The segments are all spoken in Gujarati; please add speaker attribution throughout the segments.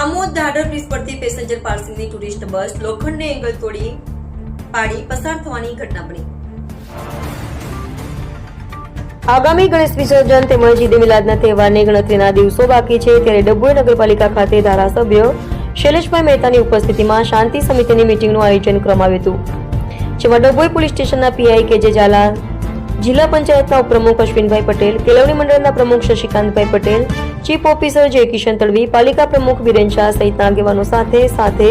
Speaker 1: આમોદ દાદર બ્રિજ પરથી પેસેન્જર પાર્સિંગની ટુરિસ્ટ બસ લોખંડને એંગલ તોડી પાડી પસાર થવાની ઘટના બની. આગામી ગણેશ વિસર્જન તેમજ ઈદ મિલાદના તહેવારને ગણતરીના દિવસો બાકી છે. ત્યારે ડભોઈ નગરપાલિકા ખાતે ધારાસભ્ય શૈલેષભાઈ મહેતાની ઉપસ્થિતિમાં શાંતિ સમિતિની મિટિંગનું આયોજન કરવામાં આવ્યું હતું. જેમાં ડભોઈ પોલીસ સ્ટેશનના પીઆઈ કે જે ઝાલા, જિલ્લા પંચાયતના ઉપપ્રમુખ અશ્વિનભાઈ પટેલ, કેળવણી મંડળના પ્રમુખ શશિકાંતભાઈ પટેલ ચીફ ઓફિસર જય કિશન તડવી પાલિકા પ્રમુખ વિરેન શાહ સહિતના આગેવાનો સાથે સાથે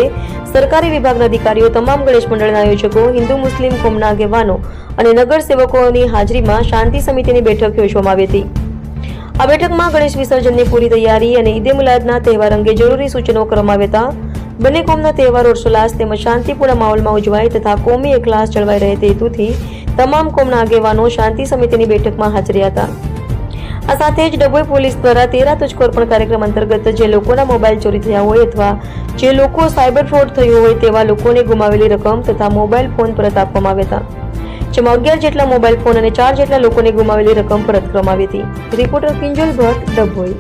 Speaker 1: સરકારી વિભાગના અધિકારીઓ, તમામ ગણેશ મંડળના આયોજકો, હિન્દુ, મુસ્લિમ કોમના આગેવાનો અને નગરસેવકોની હાજરીમાં શાંતિ સમિતિની બેઠક યોજવામાં આવી હતી. આ બેઠકમાં ગણેશ વિસર્જનની પૂરી તૈયારી અને ઈદે મિલાદના તહેવાર અંગે જરૂરી સૂચનો કરવામાં આવ્યા હતા. બંને કોમના તહેવાર હર્ષોલ્લાસ તેમજ શાંતિપૂર્ણ માહોલમાં ઉજવાય તથા કોમી એકલાસ જળવાઈ રહે તે હેતુથી તમામ કોમના આગેવાનો શાંતિ સમિતિની બેઠકમાં હાજર હતા. આ સાથે જ ડભોઈ પોલીસ દ્વારા તેરા તુજકો પણ કાર્યક્રમ અંતર્ગત જે લોકોના મોબાઈલ ચોરી થયા હોય અથવા જે લોકો સાયબર ફ્રોડ થયું હોય તેવા લોકોને ગુમાવેલી રકમ તથા મોબાઈલ ફોન પરત આપવામાં આવ્યા હતા. જેમાં અગિયાર જેટલા મોબાઈલ ફોન અને ચાર જેટલા લોકોને ગુમાવેલી રકમ પરત કરવામાં આવી હતી. રિપોર્ટર કિંજલ ભટ્ટ, ડભોઈ.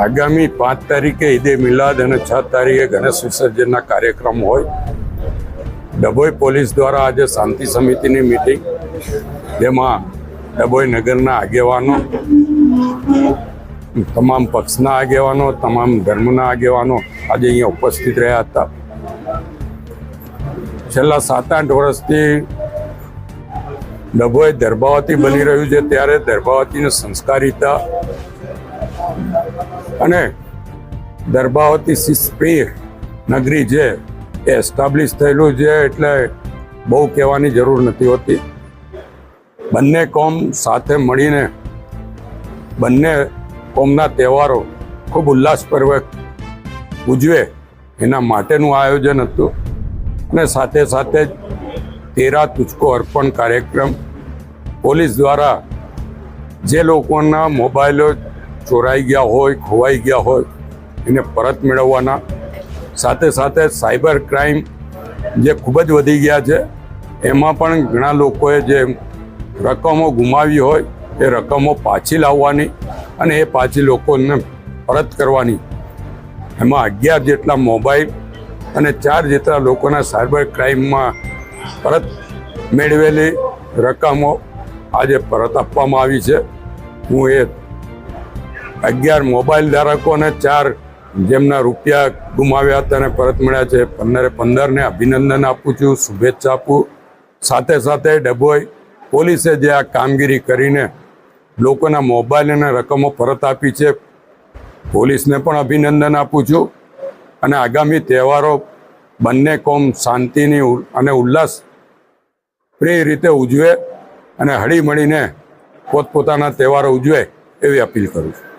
Speaker 2: આગામી પાંચ તારીખે ઈદે મિલાદ અને છ તારીખે ગણેશ વિસર્જનના કાર્યક્રમ હોય. ડભોઈ પોલીસ દ્વારા આજે શાંતિ સમિતિની મિટિંગ જેમાં ડભોઈ નગરના આગેવાનો, તમામ પક્ષના આગેવાનો, તમામ ધર્મના આગેવાનો આજે અહીંયા ઉપસ્થિત રહ્યા હતા. છેલ્લા સાત આઠ વર્ષથી ડભોઈ દરબાવતી બની રહ્યું છે. ત્યારે દરબાવતીની સંસ્કારિતા અને દરબાવતી શિસ્પ્રિય નગરી છે એ એસ્ટાબ્લિશ થયેલું છે એટલે બહુ કહેવાની જરૂર નથી હોતી. બંને કોમ સાથે મળીને બંને કોમના તહેવારો ખૂબ ઉલ્લાસપૂર્વક ઉજવે એના માટેનું આયોજન હતું. અને સાથે સાથે જ તેરા તુચકો અર્પણ કાર્યક્રમ પોલીસ દ્વારા જે લોકોના મોબાઈલો ચોરાઈ ગયા હોય, ખોવાઈ ગયા હોય, એને પરત મેળવવાના. સાથે સાથે સાયબર ક્રાઇમ જે ખૂબ જ વધી ગયા છે, એમાં પણ ઘણા લોકોએ જે રકમો ગુમાવી હોય, એ રકમો પાછી લાવવાની અને એ પાછી લોકોને પરત કરવાની. એમાં અગિયાર જેટલા મોબાઈલ અને ચાર જેટલા લોકોના સાયબર ક્રાઇમમાં પરત મેળવેલી રકમો આજે પરત આપવામાં આવી છે. હું એ અગિયાર મોબાઈલ ધારકોને ચાર જેમના રૂપિયા ગુમાવ્યા હતા અને પરત મળ્યા છે પંદરે પંદરને અભિનંદન આપું છું, શુભેચ્છા આપું. સાથે સાથે ડભોઈ પોલીસે જે આ કામગીરી કરીને લોકોના મોબાઈલ અને રકમો પરત આપી છે, પોલીસને પણ અભિનંદન આપું છું. અને આગામી તહેવારો બંને કોમ શાંતિની અને ઉલ્લાસ પ્રિય રીતે ઉજવે અને હળીમળીને પોતપોતાના તહેવારો ઉજવે એવી અપીલ કરું છું.